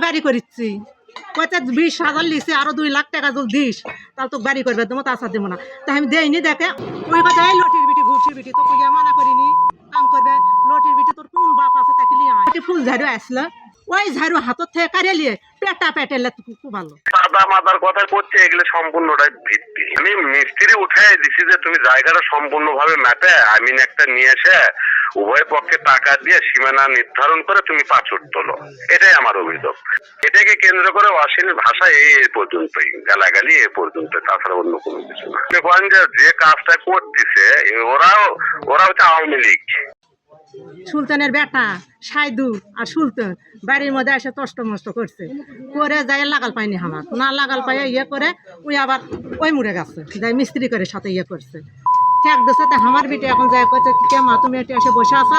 বাড়ি করিচ্ছি। বিশ হাজার আরও দুই লাখ টাকা দিস, তাহলে তো বাড়ি করবে দেবো তাছাড়া দেবো না। তাই আমি দেয়নি দেখে। ওই কথা লটির বিটি বিটি তো কইয়া মানা করিনি। কাম করবে। লটির বিটি, তোর কোন বাপ আছে তাকে লিয়ে আয়। ফুল ঝাড়ু আসলো। ওই ঝাড়ু হাতত থেকে কারে লিয়ে পেটা পেটেলে খুব ভালো। মাদার কথা করছে এগুলো সম্পূর্ণটাই ভিত্তি। আমি মিস্ত্রি উঠে দিছি যে, তুমি জায়গাটা সম্পূর্ণভাবে ম্যাপে আমিন একটা নিয়ে এসে উভয় পক্ষে টাকা দিয়ে সীমানা নির্ধারণ করে তুমি পাচুর তোলো। এটাই আমার অভিযোগ। এটাকে কেন্দ্র করে অশ্লীল ভাষা এই পর্যন্তই গালাগালি, এ পর্যন্ত তাছাড়া অন্য কোনো কিছু না। যে যে কাজটা করতেছে, ওরাও, ওরা হচ্ছে আওয়ামী লীগ। সুলতানের বেটা, সাইদু আর সুলতান বাড়ির মধ্যে এসে তষ্ট মষ্ট করছে। করে যাই লাগাল পায়নি আমার না লাগাল পাইয়ে ইয়ে করে, ওই আবার ওই মুড়ে গেছে। যাই মিস্ত্রি করে সাথে ইয়ে করছে। ঠেক দিছে, তা আমার বিটে এখন যাই করছে কে মা, তুমি এটি এসে বসে আসা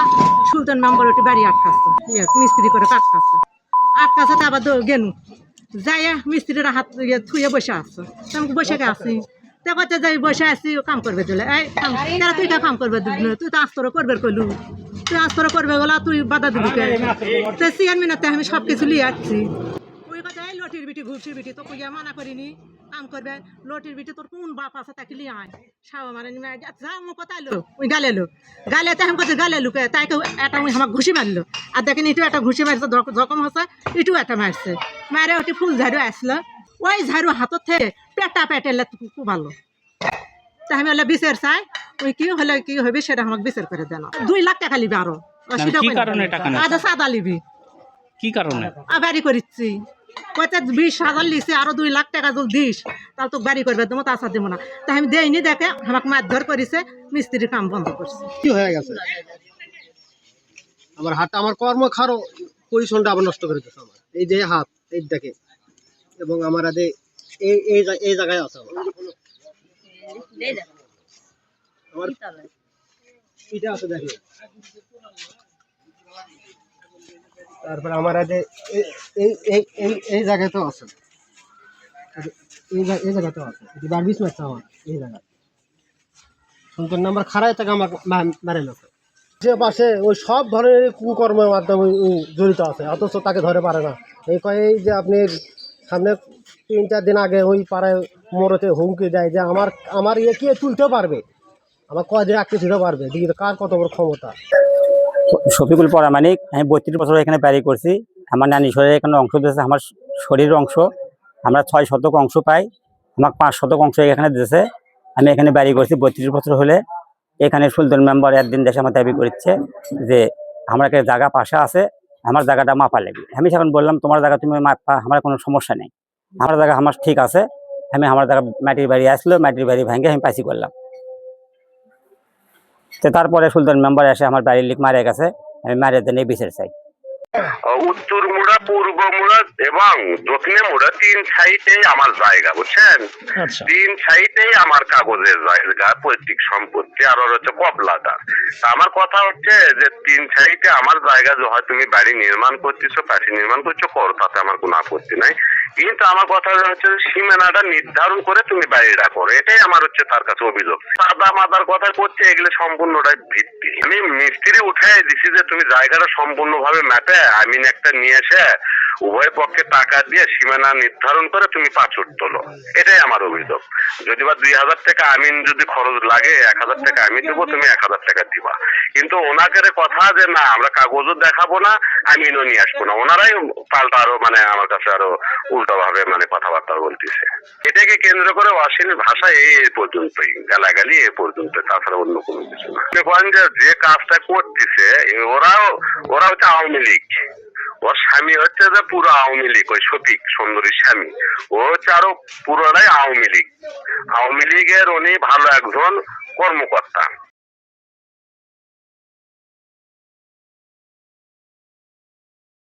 সুলতান মেম্বার ওটি বাড়ি আটকাচ্ছে ইয়ে মিস্ত্রি করে আটকাচ্ছে আটকাচ্ছে, তা আবার গেনু। যাই মিস্ত্রিরা হাত ইয়ে থুয়ে বসে আসছে আমি বসে গেছি তা করতে যাই, বসে আসি কাম করবে দিলে এই তারা তুই কাম করবে দিবি তুই তো আস্তর করবে কইলু। তুই আস্তর করবে বলা, তুই বাধা দিবি কে? তো সিয়ান মিনাতে আমি সব কিছু লিয়ে আসছি। ওই কথা এই লটির বিটি ঘুরছির বিটি তো কইয়া মানা করিনি? কাম করবে লটির বিটি তোর কোন বাপ আছে তাকে লিয়ে আয়। সাও মারে নিমে যা মু কথা এলো ওই গালে এলো গালে তো আমি কাছে গালে লুকে তাই কেউ একটা ওই আমার ঘুষি মারলো। আর দেখেন ইটু একটা ঘুষি মারছে জখম হচ্ছে ইটু একটা মারছে। মারে ওটি ফুল ঝাড়ু আসলো। ওই ঝাড়ু হাতত থেকে পেটা পেটেলে খুব ভালো তা আমি হলে বিচার চাই। ওই কি হলে কি হবে সেটা আমাকে বিচার করে দেন। দুই লাখ টাকা লিবি আরও। কি কারণে টাকা নেয়? আধা সাদা লিবি। কি কারণে? আর বাড়ি করিচ্ছি। কইতে বিশ হাজার লিছে আরও দুই লাখ টাকা যদি দিস তাহলে তো বাড়ি করবে দেবো তাছাড়া দেবো না। তাই আমি দেয়নি দেখে আমাকে মারধর করেছে মিস্ত্রির কাম বন্ধ করছে। কি হয়ে গেছে? আমার হাতটা আমার কর্ম খারো পজিশনটা আবার নষ্ট করে দিচ্ছে আমার। এই যে হাত এই দেখে। এবং আমার আদে এই এই এই জায়গায় আছে আমার। আমার পিঠে আছে দেখে। তারপরে আমার আদে এই এই এই এই জায়গাতেও আছে। এই জায়গা- এই জায়গাতেও আছে। বারবিশ মারছে আমার এই জায়গায়। সুন্দর নাম্বার খারাই থেকে আমার মেরে লোকে যে পাশে ওই সব ধরনের কুকর্মের মাধ্যমে জড়িত আছে, অথচ তাকে ধরে পারে না। এই কয় যে আপনি সামনে তিন চার দিন আগে ওই পাড়ায় মোড়তে হুমকি দেয় যে আমার আমার ইয়ে কি তুলতে পারবে? আমার কয়দিন আটকে দিতে পারবে? দিকে কার কত বড় ক্ষমতা। শফিকুল পরামানিক আমি বত্রিশ বছর এখানে বাড়ি করছি। আমার নানি শরীরে এখানে অংশ দিয়েছে, আমার শরীরের অংশ। আমরা ছয় শতক অংশ পাই, আমাকে পাঁচ শতক অংশ এখানে দিয়েছে। আমি এখানে বাড়ি করছি বত্রিশ বছর হলে। এখানে সুলতান মেম্বার একদিন দেশে আমার দাবি করছে যে, আমার একটা জায়গা পাশে আছে, আমার জায়গাটা মাপা লাগবে। আমি এখন বললাম, তোমার জায়গা তুমি মাপা, আমার কোনো সমস্যা নেই। আমার জায়গা আমার ঠিক আছে। আমি আমার জায়গা মাটির বাড়ি আসলো, মাটির বাড়ি ভেঙে আমি পাইছি করলাম। তো তারপরে সুলতান মেম্বার এসে আমার বাড়ির লিক মারা গেছে আমি মারা দেন এই বিচার চাই। উত্তর মুড়া পূর্ব মুড়া এবং দক্ষিণে মুড়া তিন সাইডে আমার জায়গা বুঝছেন? আচ্ছা। তিন সাইডেই আমার কাগজের জায়গা পৈতৃক সম্পত্তি আর হচ্ছে কবলাদার। আমার কথা হচ্ছে যে তিন সাইডে আমার জায়গা যে হয় তুমি বাড়ি নির্মাণ করতেছো পাশে নির্মাণ করছ করো তাতে আমার কোনো আপত্তি নাই। কিন্তু আমার কথা হচ্ছে সীমানাটা নির্ধারণ করে তুমি বাড়িটা করো। এটাই আমার হচ্ছে তার কাছে অভিযোগ। সাদা মাদার কথা করছে, এগুলো সম্পূর্ণটাই ভিত্তি। আমি মিস্ত্রি উঠে দিছি যে তুমি জায়গাটা সম্পূর্ণভাবে ম্যাপে আমিন একটা নিয়ে এসে উভয় পক্ষে টাকা দিয়ে সীমানা নির্ধারণ করে তুমি পাচুর তোলো। এটাই আমার অভিযোগ। যদি বা দুই হাজার টাকা আমিন যদি খরচ লাগে, এক হাজার টাকা আমি দেবো, তুমি এক হাজার টাকা দিবা। কিন্তু ওনাদের কথা যে না, আমরা কাগজও দেখাবো না, আমিনও নিয়ে আসব না। ওনারাই পাল্টা আরও মানে আমার কাছে আরও উল্টো ভাবে মানে কথাবার্তা বলতেছে। এটাকে কেন্দ্র করে অশ্লীল ভাষা এই পর্যন্তই, গালাগালি এ পর্যন্ত, তাছাড়া অন্য কোনো কিছু না। যে কাজটা করতেছে ওরাও, ওরা হচ্ছে আওয়ামী লীগ। ওর স্বামী হচ্ছে যে পুরো আওয়ামী লীগ, ওই সতীক সুন্দরীর স্বামী। ও হচ্ছে আরও পুরোটাই আওয়ামী লীগ। আওয়ামী লীগের উনি ভালো একজন কর্মকর্তা।